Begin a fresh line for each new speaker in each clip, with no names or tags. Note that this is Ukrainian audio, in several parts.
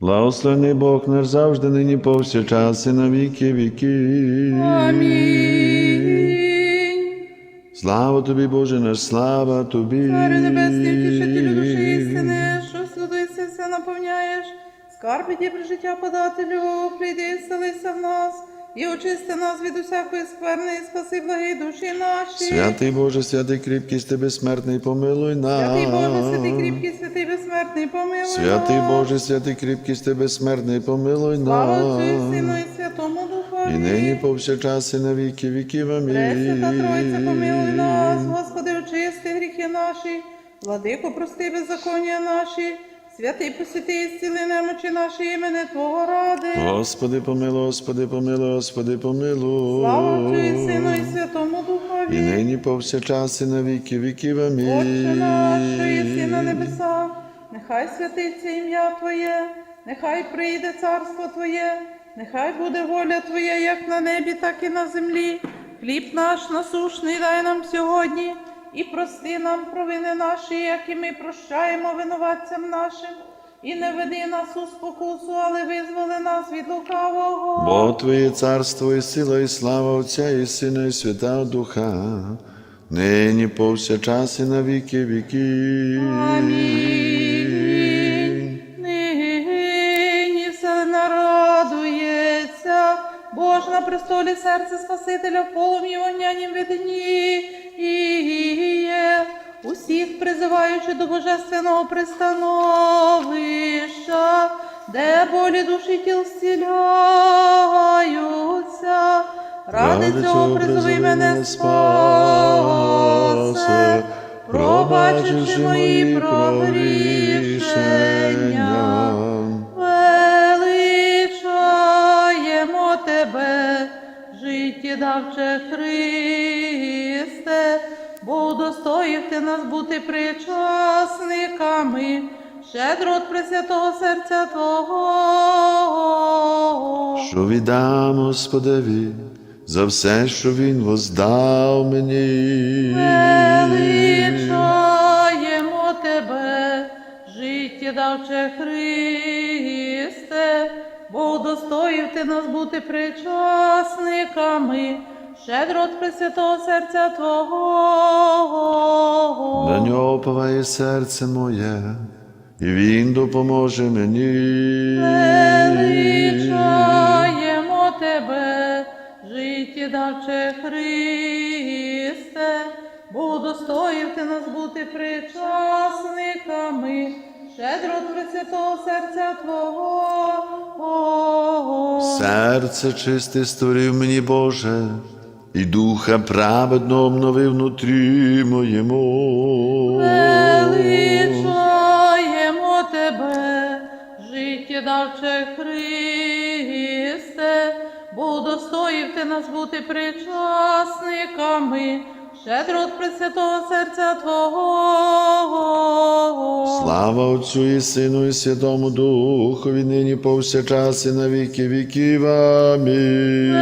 Благословений Бог наш завжди, нині повсякчас і на віки віки.
Амінь.
Слава тобі, Боже наш, слава тобі.
Царю небесний, втішителю душі істини, що судися все наповняєш, скарби при життя подателю, прийди селися в нас, і очисти нас від усякої скверни, і спаси благі душі наші.
Святий Боже, святий кріпкість ти безсмертний, помилуй нас.
Святий Боже, святий кріпкий, святий безсмертний, помилуй
Святий. Боже, святий кріпкість ти безсмертний, помилуй
Слава Отцю і
нас.
Сину і Святому Духові.
І нині повсякчас і на віки віків.
Пресвята Тройця, помилуй нас, Господи, очисти гріхи наші, владико, прости беззаконня наші, святий посвяти зціли немочі наші імени Твого ради.
Господи, помилуй, Господи, помилуй, Господи, помилуй.
Слава Отцю і Сину і Святому
І нині повсякчас і на віки віків. Амінь.
Отче наш, що єси на небесах, нехай святиться ім'я Твоє, нехай прийде царство Твоє, нехай буде воля Твоя, як на небі, так і на землі. Хліб наш насушний дай нам сьогодні, і прости нам провини наші, як і ми прощаємо винуватцям нашим. І не веди нас у спокусу, але визволи нас від лукавого.
Бо Твоє царство і сила, і слава Отця і Сина, і Святого Духа, нині повсякчас і на віки віків.
Амінь. Нині все народується, Бож на престолі серце Спасителя в полум'ї вогнянім видніє, призиваючи до божественного пристановища, де болі душі тіл зціляються. Ради цього призови мене спасе, пробачивши мої прогрішення. Величаємо тебе, життєдавче Христе, бо удостоїв ти нас бути причасниками, щедро от Пресвятого серця Твого.
Що віддам Господеві за все, що Він воздав мені.
Величаємо тебе, життєдавче Христе, бо удостоїв ти нас бути причасниками, щедро Пресвятого серця Твого.
На нього поває серце моє, і Він допоможе мені.
Величаємо тебе, життєдавче Христе, бо удостоїв ти нас бути причасниками, щедро Пресвятого серця Твого.
Серце чисте створив мені, Боже, і духа праведно обновив внутрі моєму.
Величаємо тебе, життєдавче Христе, бо удостоїв ти нас бути причасниками, щедро Пресвятого серця Твого.
Слава Отцю і Сину, і Святому Духові, нині повсякчас і на віки віків. Амінь.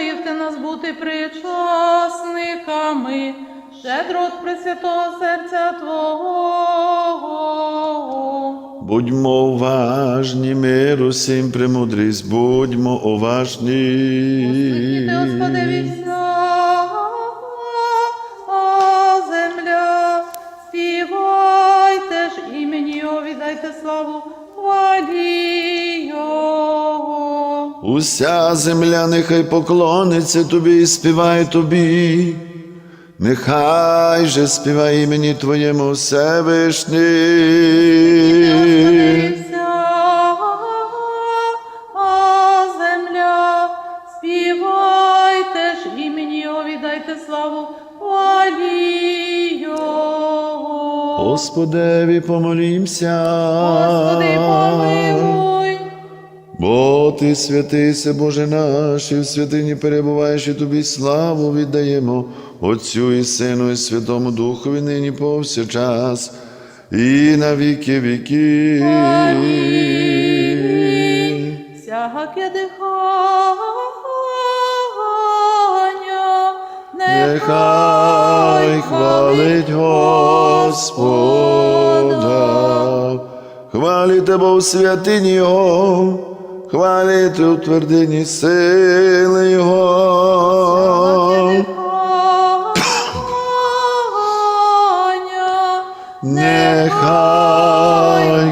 Удостоїв ти нас бути причасниками, щедро от Пресвятого серця Твого.
Будьмо уважні, миру усім премудрість, будьмо уважні.
Господи,
Уся земля нехай поклониться тобі і співає тобі. Нехай же співає імені Твоєму Всевишній.
Вся земля, співайте ж імені Його, віддайте славу, хвалі Його.
Господеві помолімся.
Господи, помилуй.
Бо ти святийся, Боже наш, і в святині перебуваєш і тобі славу віддаємо Отцю і Сину, і Святому Духові нині повсякчас, і на віки віки.
Всяке дихання
Нехай хвалить Господа, хваліте Бо в святині Його, хваліте у твердині сили Його. Нехай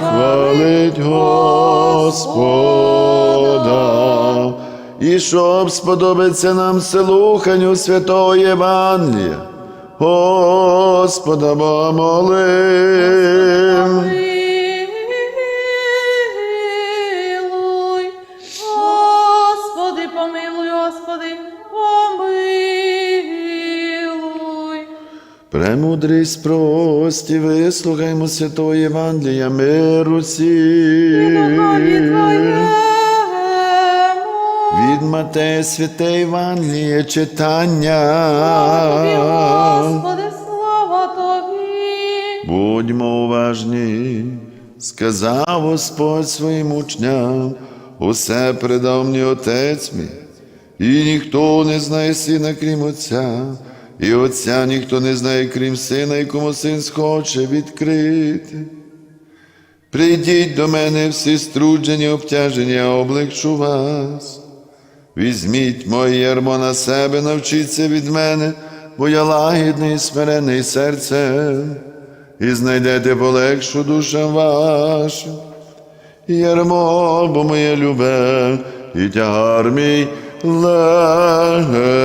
хвалить Господа, і щоб сподобиться нам слуханню святого Євангелія, Господа Бога молим. Премудрість прості, вислухаймо святого Євангелія, миру
Духові
Від Матея святе Євангеліє читання.
Тобі, Господи, слава Тобі.
Будьмо уважні, сказав Господь своїм учням, усе передав мені Отець мій, і ніхто не знає сина, крім Отця, і Отця ніхто не знає, крім сина, і кому син схоче відкрити. Прийдіть до мене всі струджені, обтяжені, я облегчу вас. Візьміть моє ярмо на себе, навчіться від мене, бо я лагідний смирений серцем, і знайдете полегшу душам вашим. Ярмо, бо моє любе, і тягар мій легкий.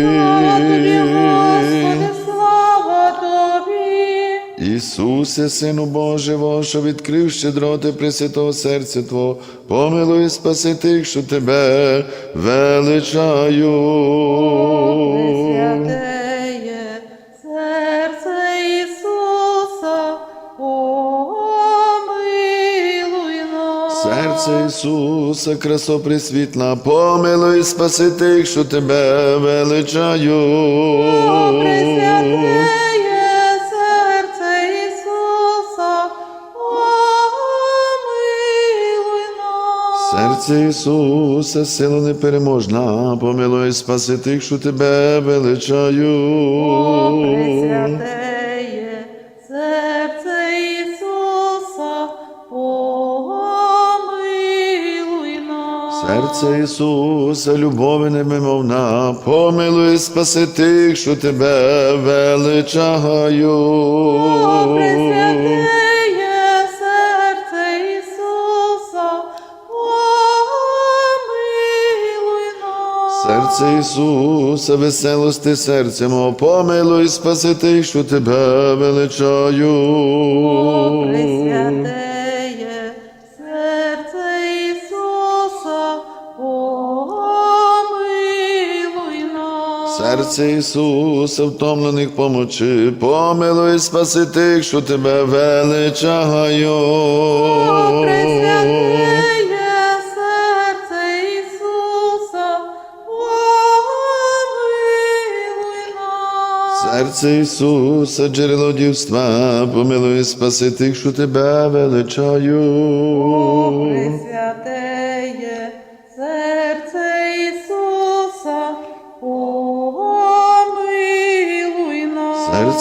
Слава Тобі, Господи, слава Тобі.
Ісусе, Сину Боже, що відкрив щедроти Пресвятого серця Твого, помилуй і спаси тих, що Тебе величаю.
Серце Ісуса,
красо присвітла, помилуй спаси тих, що Тебе величаю.
Серце Ісуса,
сила непереможна, помилуй спаси тих, що Тебе величаю.
Серце Ісуса,
любові немимовна, помилуй, спаси тих, що тебе величаю.
Серце Ісуса, помилуй нас.
Серце Ісуса, веселости серця мого, помилуй, спаси тих, що тебе величаю.
Пресвятеє Серце Ісуса,
втомлених помочи, помилуй, спаси тих, що тебе величаю.
Серце Ісуса.
Джерело дівства, помилуй, спаси тих, що тебе величаю.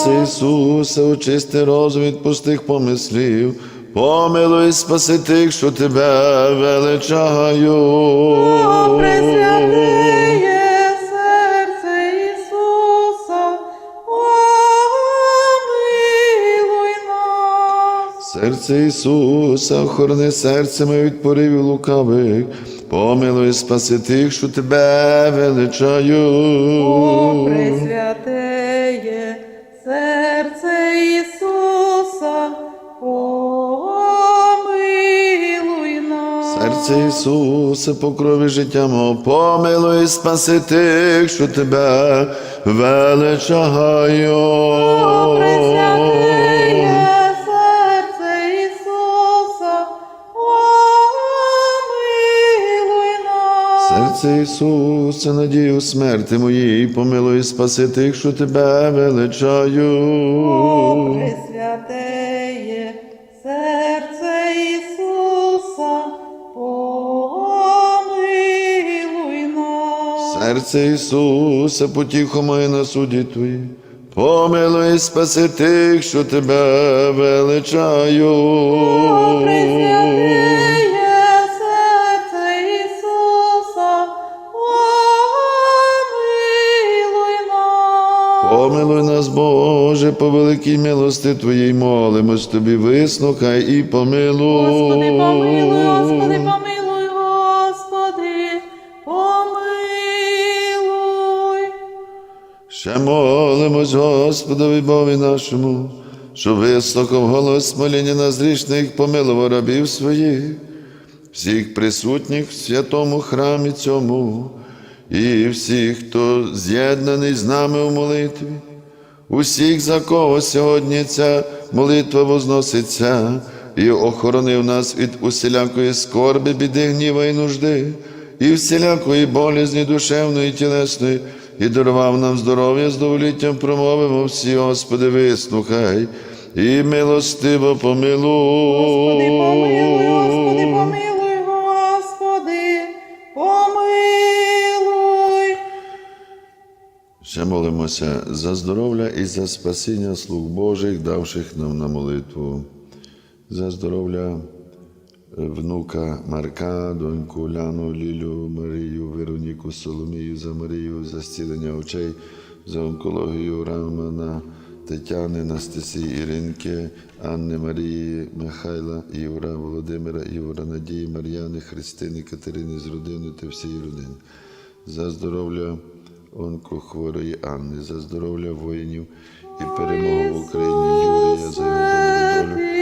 Серце Ісуса,
очисти розум від пустих помислів, помилуй, спаси тих, що тебе величаю.
Серце Ісуса, помилуй нас.
Серце Ісуса, охорони серце моє від поривів лукавих, помилуй, спаси тих, що тебе величаю.
Пресвятеє нас.
Серце Ісуса, покрови життя мого, помилуй, спаси тих, що тебе величаю.
Пресвятеє серце Ісуса, помилуй нас.
Серце Ісуса, надію смерти моїй, помилуй, спаси тих, що тебе величаю.
Пресвятеє Серце Ісуса,
потіхо моє на суді Твої. Помилуй, спаси тих, що тебе
нас.
Помилуй нас, Боже, по великій милости Твоїй молимось Тобі, вислухай і помилуй.
Господи, помилуй, Господи, помилуй,
Ще молимось Господові Бові нашому, що вислухав голос моління нас грішних, помилував рабів своїх, всіх присутніх в святому храмі цьому, і всіх, хто з'єднаний з нами у молитві, усіх, за кого сьогодні ця молитва возноситься, і охоронив нас від усілякої скорби, біди, гніва і нужди, і всілякої болізні душевної і тілесної, і дарував нам здоров'я з доволіттям промовимо всі, Господи, вислухай, і милостиво помилуй.
Господи, помилуй, Господи, помилуй, Господи, помилуй.
Ще молимося за здоров'я і за спасіння слуг Божих, давших нам на молитву, за здоров'я внука Марка, доньку Ляну, Лілю, Марію, Вероніку, Соломію, за Марію, за зцілення очей, за онкологію Романа, Тетяни, Анастасії, Іринки, Анни Марії, Михайла, Ігора, Володимира, Ігора, Надії, Мар'яни, Христини, Катерини з родини та всієї родини. За здоров'я онкохворої Анни, за здоров'я воїнів і перемогу в Україні Юрія, за його добру долю.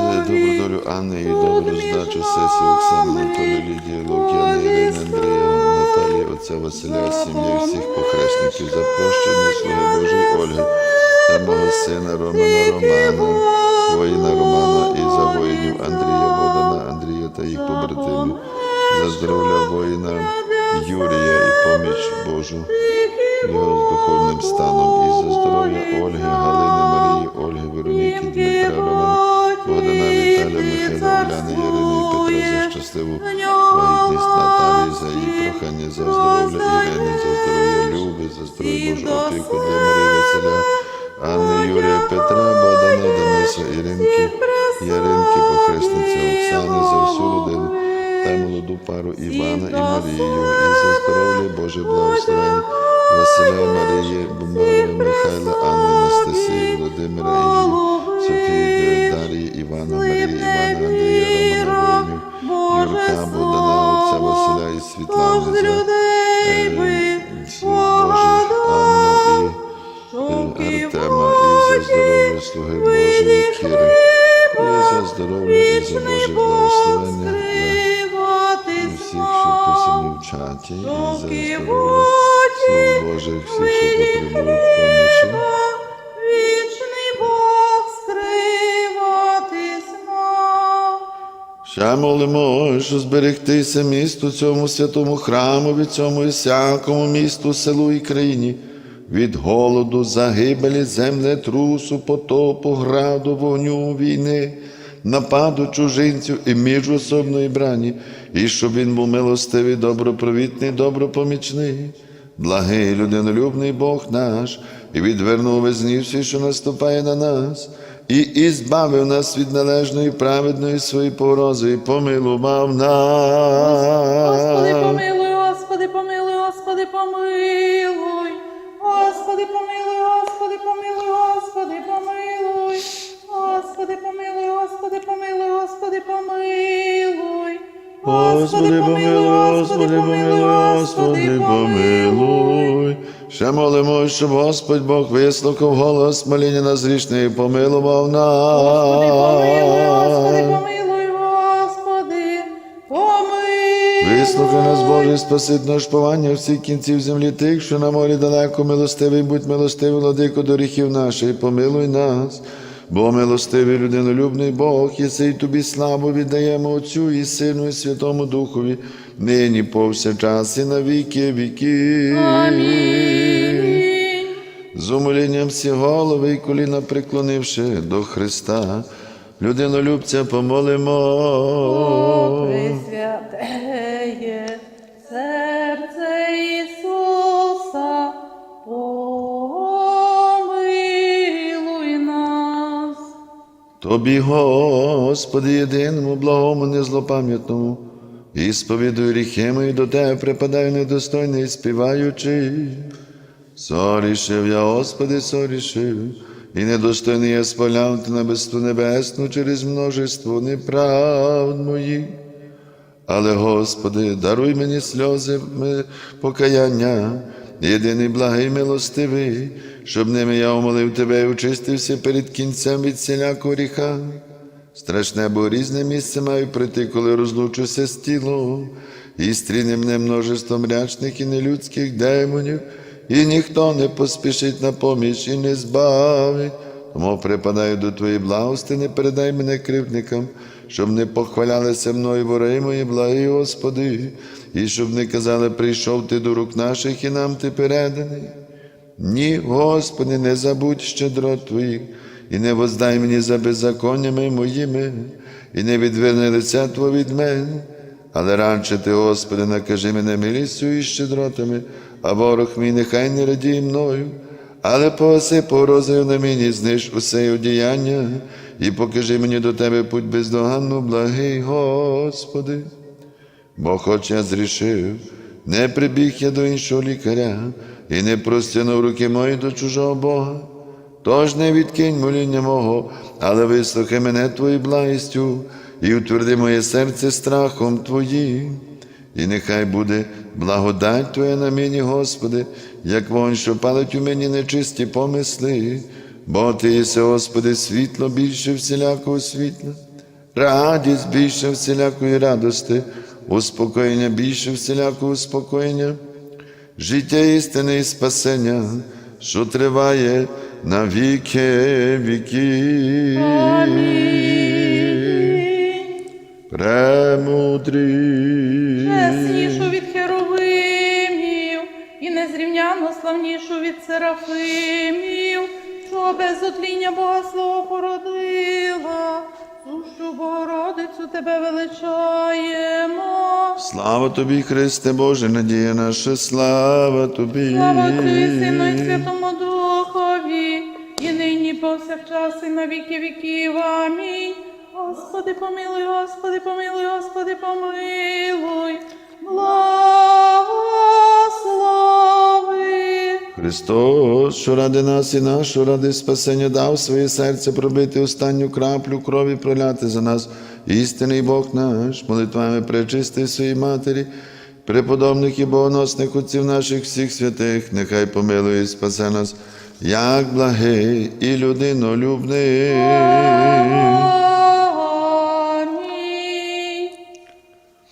Добру долю Анни і добру здачу сесії Оксани, Анатолія, Лідії, Лук'яни, Ірини, Андрія, Наталії, отця Василя, сім'ї всіх похресників, за прощення слуги Божої Ольги та мого сина Романа Романа, воїна Романа і за воїнів Андрія, Богдана, Андрія та їх побратимів, за здоров'я воїна Юрія і поміч Божу його з духовним станом, і за здоров'я Ольги, Галини, Марії, Ольги, Вероніки, Дмитра, Романа, Богдана, Віталя, Михайла, Ярини Петра за щасливу вагітність прохання, за здоров'я Ірини, за здоров'я Люби, за здоров'я Божу опіку для Марії Василя, Анни, Юрія, Петра, Богдана, Дениса, Іринки, Яринки, похресниця Оксани, за всю родину та молоду пару Івана і Марію, і за здоров'я Боже благословення Василя, Марії, Михайла, Анни, Анастасії, Володимира, Іллі, Софії, Дарії, Івана, Марії, Івана, Андрія, Романа, Воїнів, Юрка, Богдана, отця Василя і Світлани, е, Божих, Анну і е, Артема, і за здоров'я слуги Божої Кіри, і за здоров'я, і за Боже благословення і всіх, що писані в чаті, і за здоров'я слуг Божих, всіх, що потребують помочі. Ще молимо, що зберегтися місту цьому святому храму, від цьому і всякому місту, селу і країні, від голоду, загибелі, землетрусу, потопу, граду, вогню, війни, нападу чужинців і міжособної брані, і щоб він був милостивий, добропровітний, добропомічний. Благий людинолюбний Бог наш, і відвернув весь гнів свій, що наступає на нас, і ізбавив нас від належної праведної своєї порози, і помилував нас.
Господи, помилуй, Господи, помилуй, Господи, помилуй. Господи, помилуй, Господи, помилуй, Господи, помилуй. Господи, помилуй, Господи, помилуй, Господи, помилуй.
Господи, помилуй, Господи, помилуй, Господи, помилуй. Ще молимо, щоб Господь Бог вислухав голос моління нас грішних і помилував
Господи, помилуй, Господи, помилуй, Господи, помилуй.
Вислухай нас, Боже, спасить наш повання всіх кінців землі тих, що на морі далеко милостивий, будь милостивий, владико до гріхів наших, помилуй нас. Бо милостивий людинолюбний Бог, єси й тобі славу віддаємо Отцю і Сину, і Святому Духові, нині повсякчас і на віки віки.
Амінь.
З умолінням всі голови і коліна преклонивши до Христа, людинолюбця помолимо.
Пресвятеє серце серце Ісуса, помилуй нас.
Тобі, Господи, єдиному, благому, незлопам'ятному, і сповідую гріхи мої до Тебе, припадаю недостойний, співаючи. Сорішив я, Господи, сорішив, і недостойний я спаляв ти на безсту небесну через множество неправд моїх. Але, Господи, даруй мені сльози покаяння, єдиний благий милостивий, щоб ними я умолив Тебе і очистився перед кінцем від всілякого гріха. Страшне, бо різне місце маю прийти, коли розлучуся з тілом, і стріне мене множество мрячних і нелюдських демонів, і ніхто не поспішить на поміч і не збавить. Тому припадаю до Твоєї благости, не передай мене кривдникам, щоб не похвалялися мною вороги мої, благі Господи, і щоб не казали, прийшов ти до рук наших і нам ти переданий. Ні, Господи, не забудь щедрот Твоїх, і не воздай мені за беззаконнями моїми, і не відверни лиця Твого від мене. Але раніше ти, Господи, накажи мене милістю і щедротами, а ворог мій нехай не радіє мною. Але погаси порозою на мені, зниж усе одіяння, і покажи мені до Тебе путь бездоганну, благий Господи. Бо хоч я зрішив, не прибіг я до іншого лікаря і не простягнув руки мої до чужого Бога. Тож не відкинь моління мого, але вислухай мене Твоєю благістю і утверди моє серце страхом Твоїм. І нехай буде благодать Твоя на мені, Господи, як вогонь, що палить у мені нечисті помисли, бо Ти єси, Господи, світло більше всілякого світла радість більше всілякої радости, успокоєння більше всілякого успокоєння, життя істини і спасення, що триває на віки віки.
Амінь.
Премудрі.
Чеснішу від херовимів і незрівняно славнішу від серафимів, що без отління Бога Слово породила, сущу Богородицю тебе величаємо.
Слава тобі, Христе Боже, надія наша, слава тобі.
Слава Отцю і Сину і Святому нині повсякчас і на віки віків. Амінь. Господи, помилуй, Господи, помилуй, Господи, помилуй. Благослови.
Христос, що ради нас і нашого, ради спасення дав своє серце пробити останню краплю крові проляти за нас, істинний Бог наш, молитвами пречисти своїй матері, преподобних і богоносних отців наших всіх святих, нехай помилує і спасе нас, як благий і людинолюбний.